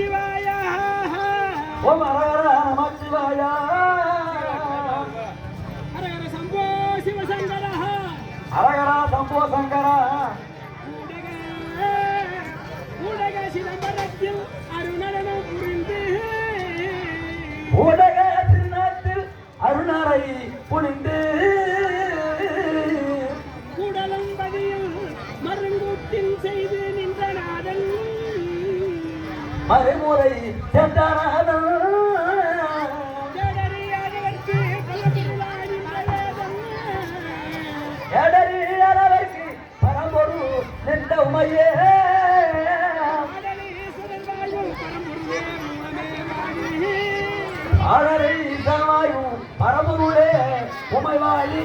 நமச்சிவாய ஓம் அரகர நமச்சிவாய ஹரஹர சம்போ சிவசங்கர அரகரா சம்போ சங்கரா. ஊடக ஊடக சிதம்பரத்தில் அருணனம் மறுமுறை சென்றாரதன் தேடறியாதவர்க்கு அளவிற்கு பரம்பொரு நின்ற உமையே. ஆடரை வாழும் பரம்பொருளே உமைவாயி.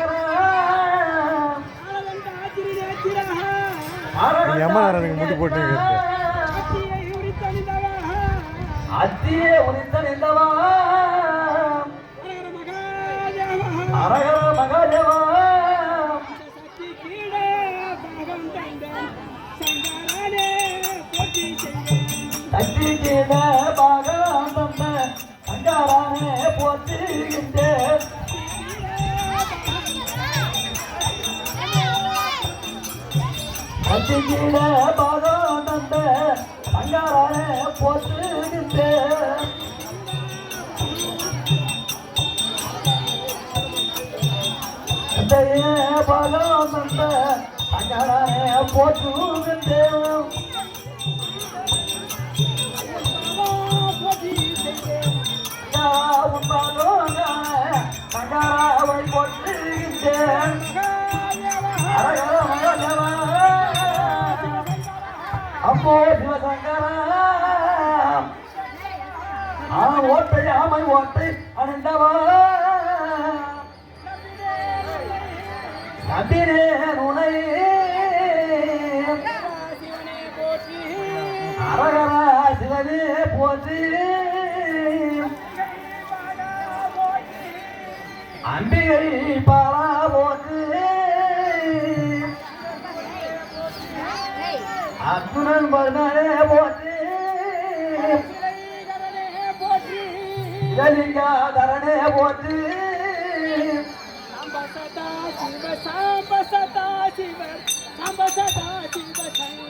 யமனாரனுக்கு முடி போட்டு இருக்கு. அத்தியை உரித்தணிந்தவா அத்தியே உரித்த நின்றவா ஹரஹர மகாதேவா அரகர மகாதேவா தட்டி கீழ பாகம் தந்த தட்டி கீழ தந்த சங்காரானே போற்றுகின்றேன் தந்தையே தந்த சங்காரானே போற்றுகின்றேன் ஆமை ஓட்டை அணிந்தவா நம்பினே உனை அரகரா சிவனே போற்றி அம்பிகை பாலா போற்றி அத்துணன் மருந்தனே போற்றி ஜலிங்காதரனே போற்றி. சாம்ப சிவ சம்பசதா சிவ சம்பசதா சிவ சங்க